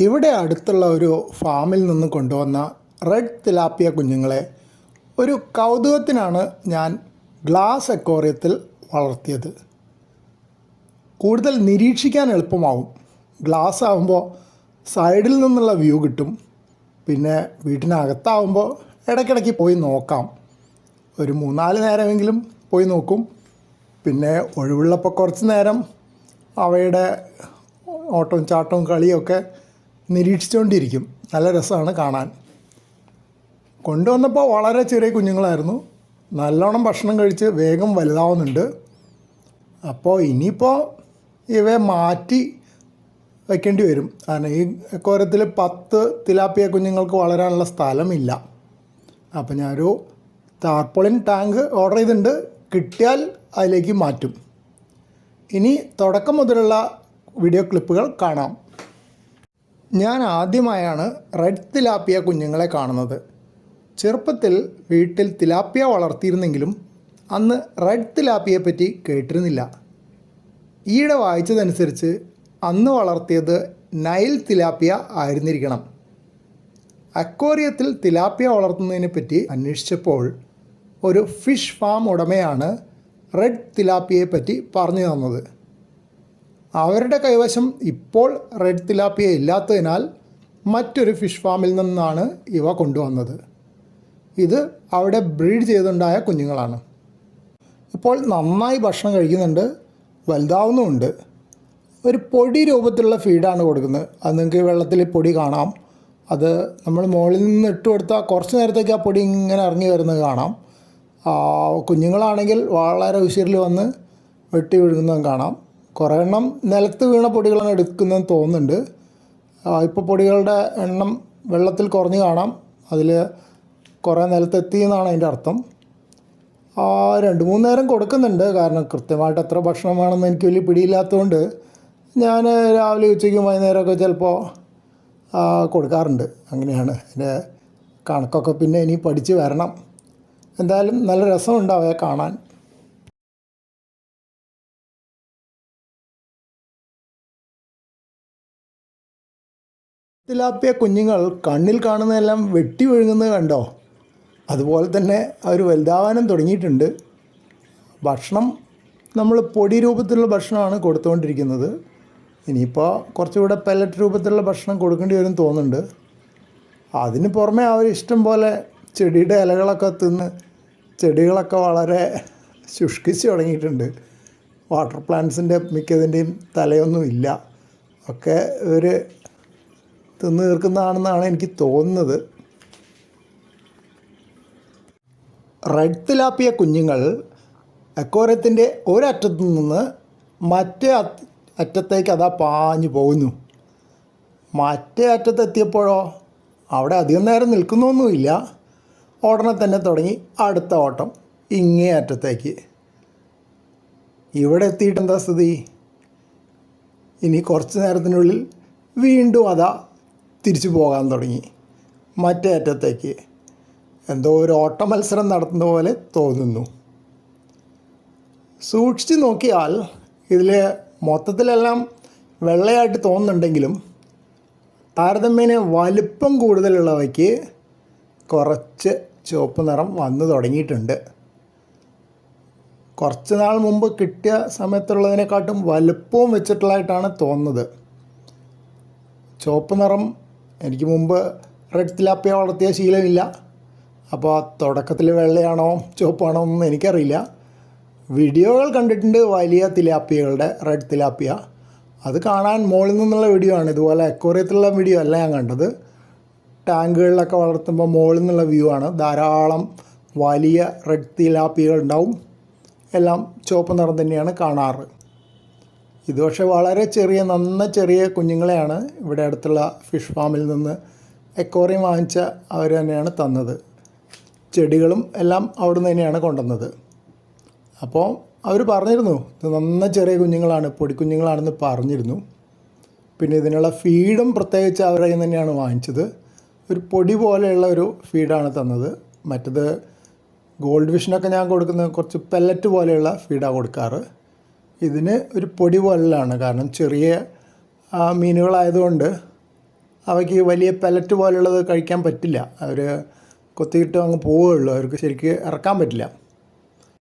ഇവിടെ അടുത്തുള്ള ഒരു ഫാമിൽ നിന്ന് കൊണ്ടുവന്ന റെഡ് തിലാപ്പിയ കുഞ്ഞുങ്ങളെ ഒരു കൗതുകത്തിനാണ് ഞാൻ ഗ്ലാസ് അക്വേറിയത്തിൽ വളർത്തിയത്. കൂടുതൽ നിരീക്ഷിക്കാൻ എളുപ്പമാവും. ഗ്ലാസ് ആകുമ്പോൾ സൈഡിൽ നിന്നുള്ള വ്യൂ കിട്ടും. പിന്നെ വീട്ടിനകത്താവുമ്പോൾ ഇടയ്ക്കിടയ്ക്ക് പോയി നോക്കാം. ഒരു മൂന്നാൽ നേരമെങ്കിലും പോയി നോക്കും. പിന്നെ ഒഴിവുള്ളപ്പോൾ കുറച്ച് നേരം അവയുടെ ഓട്ടവും ചാട്ടവും കളിയൊക്കെ നിരീക്ഷിച്ചുകൊണ്ടിരിക്കും നല്ല രസമാണ് കാണാൻ. കൊണ്ടുവന്നപ്പോൾ വളരെ ചെറിയ കുഞ്ഞുങ്ങളായിരുന്നു. നല്ലോണം ഭക്ഷണം കഴിച്ച് വേഗം വലുതാവുന്നുണ്ട്. അപ്പോൾ ഇനിയിപ്പോൾ ഇവയെ മാറ്റി വയ്ക്കേണ്ടി വരും. കാരണം ഈ കോരത്തിൽ പത്ത് തിലാപ്പിയ കുഞ്ഞുങ്ങൾക്ക് വളരാനുള്ള സ്ഥലമില്ല. അപ്പോൾ ഞാനൊരു താർപ്പൊളിൻ ടാങ്ക് ഓർഡർ ചെയ്തിട്ടുണ്ട്. കിട്ടിയാൽ അതിലേക്ക് മാറ്റും. ഇനി തുടക്കം മുതലുള്ള വീഡിയോ ക്ലിപ്പുകൾ കാണാം. ഞാൻ ആദ്യമായാണ് റെഡ് തിലാപ്പിയ കുഞ്ഞുങ്ങളെ കാണുന്നത്. ചെറുപ്പത്തിൽ വീട്ടിൽ തിലാപ്പിയ വളർത്തിയിരുന്നെങ്കിലും അന്ന് റെഡ് തിലാപ്പിയെ പറ്റി കേട്ടിരുന്നില്ല. ഈയിടെ വായിച്ചതനുസരിച്ച് അന്ന് വളർത്തിയത് നൈൽ തിലാപ്പിയ ആയിരുന്നിരിക്കണം. അക്വേറിയത്തിൽ തിലാപ്പിയ വളർത്തുന്നതിനെ പറ്റി അന്വേഷിച്ചപ്പോൾ ഒരു ഫിഷ് ഫാം ഉടമയാണ് റെഡ് തിലാപ്പിയെ പറ്റി പറഞ്ഞു തന്നത്. അവരുടെ കൈവശം ഇപ്പോൾ റെഡ് തിലാപ്പിയ ഇല്ലാത്തതിനാൽ മറ്റൊരു ഫിഷ് ഫാമിൽ നിന്നാണ് ഇവ കൊണ്ടുവന്നത്. ഇത് അവിടെ ബ്രീഡ് ചെയ്തുണ്ടായ കുഞ്ഞുങ്ങളാണ്. ഇപ്പോൾ നന്നായി ഭക്ഷണം കഴിക്കുന്നുണ്ട് വലുതാവുന്നുമുണ്ട്. ഒരു പൊടി രൂപത്തിലുള്ള ഫീഡാണ് കൊടുക്കുന്നത്. അത് നിങ്ങൾക്ക് വെള്ളത്തിൽ പൊടി കാണാം. അത് നമ്മൾ മുകളിൽ നിന്ന് ഇട്ട് കൊടുത്താൽ കുറച്ച് നേരത്തേക്ക് ആ പൊടി ഇങ്ങനെ ഇറങ്ങി വരുന്നത് കാണാം. കുഞ്ഞുങ്ങളാണെങ്കിൽ വളരെ ഉശിരിൽ വന്ന് വെട്ടി വിഴുങ്ങുന്നതും കാണാം. കുറേ എണ്ണം നിലത്ത് വീണ പൊടികളാണ് എടുക്കുന്നതെന്ന് തോന്നുന്നുണ്ട്. ഇപ്പോൾ പൊടികളുടെ എണ്ണം വെള്ളത്തിൽ കുറഞ്ഞ് കാണാം. അതിൽ കുറേ നിലത്തെത്തി എന്നാണ് അതിന്റെ അർത്ഥം. രണ്ട് മൂന്ന് നേരം കൊടുക്കുന്നുണ്ട്. കാരണം കൃത്യമായിട്ട് എത്ര ഭക്ഷണം വേണമെന്ന് എനിക്ക് വലിയ പിടിയില്ലാത്തതുകൊണ്ട് ഞാൻ രാവിലെ ഉച്ചയ്ക്കും വൈകുന്നേരമൊക്കെ ചിലപ്പോൾ കൊടുക്കാറുണ്ട്. അങ്ങനെയാണ് എന്റെ കണക്കൊക്കെ. പിന്നെ ഇനി പഠിച്ച് വരണം. എന്തായാലും നല്ല രസമുണ്ട് അവയെ കാണാൻ. തിലാപ്പിയ കുഞ്ഞുങ്ങൾ കണ്ണിൽ കാണുന്നതെല്ലാം വെട്ടി വിഴുങ്ങുന്നത് കണ്ടോ? അതുപോലെ തന്നെ അവർ വലുതാവാനും തുടങ്ങിയിട്ടുണ്ട്. ഭക്ഷണം നമ്മൾ പൊടി രൂപത്തിലുള്ള ഭക്ഷണമാണ് കൊടുത്തുകൊണ്ടിരിക്കുന്നത്. ഇനിയിപ്പോൾ കുറച്ചുകൂടെ പെല്ലറ്റ് രൂപത്തിലുള്ള ഭക്ഷണം കൊടുക്കേണ്ടി വരും തോന്നുന്നുണ്ട്. അതിന് പുറമെ അവർ ഇഷ്ടം പോലെ ചെടിയുടെ ഇലകളൊക്കെ തിന്ന് ചെടികളൊക്കെ വളരെ ശുഷ്കിച്ച് തുടങ്ങിയിട്ടുണ്ട്. വാട്ടർ പ്ലാന്റ്സിന്റെ മിക്കതിന്റെയും തലയൊന്നും ഇല്ല ഒക്കെ ഇവർ തിന്ന് തീർക്കുന്നതാണെന്നാണ് എനിക്ക് തോന്നുന്നത്. റെഡ് തിലാപ്പിയ കുഞ്ഞുങ്ങൾ അക്കോരത്തിന്റെ ഒരറ്റത്തു നിന്ന് മറ്റേ അറ്റ് അറ്റത്തേക്ക് അതാ പാഞ്ഞു പോകുന്നു. മറ്റേ അറ്റത്തെത്തിയപ്പോഴോ അവിടെ അധികം നേരം നിൽക്കുന്നൊന്നുമില്ല. ഉടനെ തന്നെ തുടങ്ങി അടുത്ത ഓട്ടം ഇങ്ങേ അറ്റത്തേക്ക്. ഇവിടെ എത്തിയിട്ട് എന്താ സ്ഥിതി? ഇനി കുറച്ച് നേരത്തിനുള്ളിൽ വീണ്ടും അതാ തിരിച്ചു പോകാൻ തുടങ്ങി. മറ്റേ അറ്റത്തേക്ക് എന്തോ ഒരു ഓട്ട മത്സരം നടത്തുന്ന പോലെ തോന്നുന്നു. സൂക്ഷിച്ചു നോക്കിയാൽ ഇതിൽ മൊത്തത്തിലെല്ലാം വെള്ളയായിട്ട് തോന്നുന്നുണ്ടെങ്കിലും താരതമ്യേന വലുപ്പം കൂടുതലുള്ളവയ്ക്ക് കുറച്ച് ചുവപ്പ് നിറം വന്നു തുടങ്ങിയിട്ടുണ്ട്. കുറച്ച് നാൾ മുമ്പ് കിട്ടിയ സമയത്തുള്ളതിനെക്കാട്ടും വലുപ്പവും വെച്ചിട്ടുള്ളതായിട്ടാണ് തോന്നുന്നത്. ചുവപ്പ് നിറം എനിക്ക് മുമ്പ് റെഡ് തിലാപ്പിയ വളർത്തിയ ശീലമില്ല. അപ്പോൾ തുടക്കത്തിൽ വെള്ളയാണോ ചുവപ്പാണോ എന്നൊന്നും എനിക്കറിയില്ല. വീഡിയോകൾ കണ്ടിട്ടുണ്ട് വലിയ തിലാപ്പിയകളുടെ റെഡ് തിലാപ്പിയ അത് കാണാൻ മുകളിൽ നിന്നുള്ള വീഡിയോ ആണ്. ഇതുപോലെ അക്വറിയത്തിലുള്ള വീഡിയോ അല്ല ഞാൻ കണ്ടത്. ടാങ്കുകളിലൊക്കെ വളർത്തുമ്പോൾ മുകളിൽ നിന്നുള്ള വ്യൂ ആണ്. ധാരാളം വലിയ റെഡ് തിലാപ്പികൾ ഉണ്ടാവും. എല്ലാം ചുവപ്പ് നിറം തന്നെയാണ് കാണാറ്. ഇത് പക്ഷേ വളരെ ചെറിയ നന്ന ചെറിയ കുഞ്ഞുങ്ങളെയാണ് ഇവിടെ അടുത്തുള്ള ഫിഷ് ഫാമിൽ നിന്ന് എക്കോറിയം വാങ്ങിച്ച അവർ തന്നെയാണ് തന്നത്. ചെടികളും എല്ലാം അവിടുന്ന് തന്നെയാണ് കൊണ്ടുവന്നത്. അപ്പോൾ അവർ പറഞ്ഞിരുന്നു ഇത് നന്ന ചെറിയ കുഞ്ഞുങ്ങളാണ് പൊടിക്കുഞ്ഞുങ്ങളാണെന്ന് പറഞ്ഞിരുന്നു. പിന്നെ ഇതിനുള്ള ഫീഡും പ്രത്യേകിച്ച് അവരുടെ കയ്യിൽ തന്നെയാണ് വാങ്ങിച്ചത്. ഒരു പൊടി പോലെയുള്ള ഒരു ഫീഡാണ് തന്നത്. മറ്റത് ഗോൾഡ് വിഷനൊക്കെ ഞാൻ കൊടുക്കുന്ന കുറച്ച് പെല്ലറ്റ് പോലെയുള്ള ഫീഡാണ് കൊടുക്കാറ്. ഇതിന് ഒരു പൊടി പോലെയാണ് കാരണം ചെറിയ മീനുകളായതുകൊണ്ട് അവയ്ക്ക് വലിയ പെലറ്റ് പോലുള്ളത് കഴിക്കാൻ പറ്റില്ല. അവർ കൊത്തിയിട്ട് അങ്ങ് പോവുകയുള്ളൂ. അവർക്ക് ശരിക്ക് ഇറക്കാൻ പറ്റില്ല.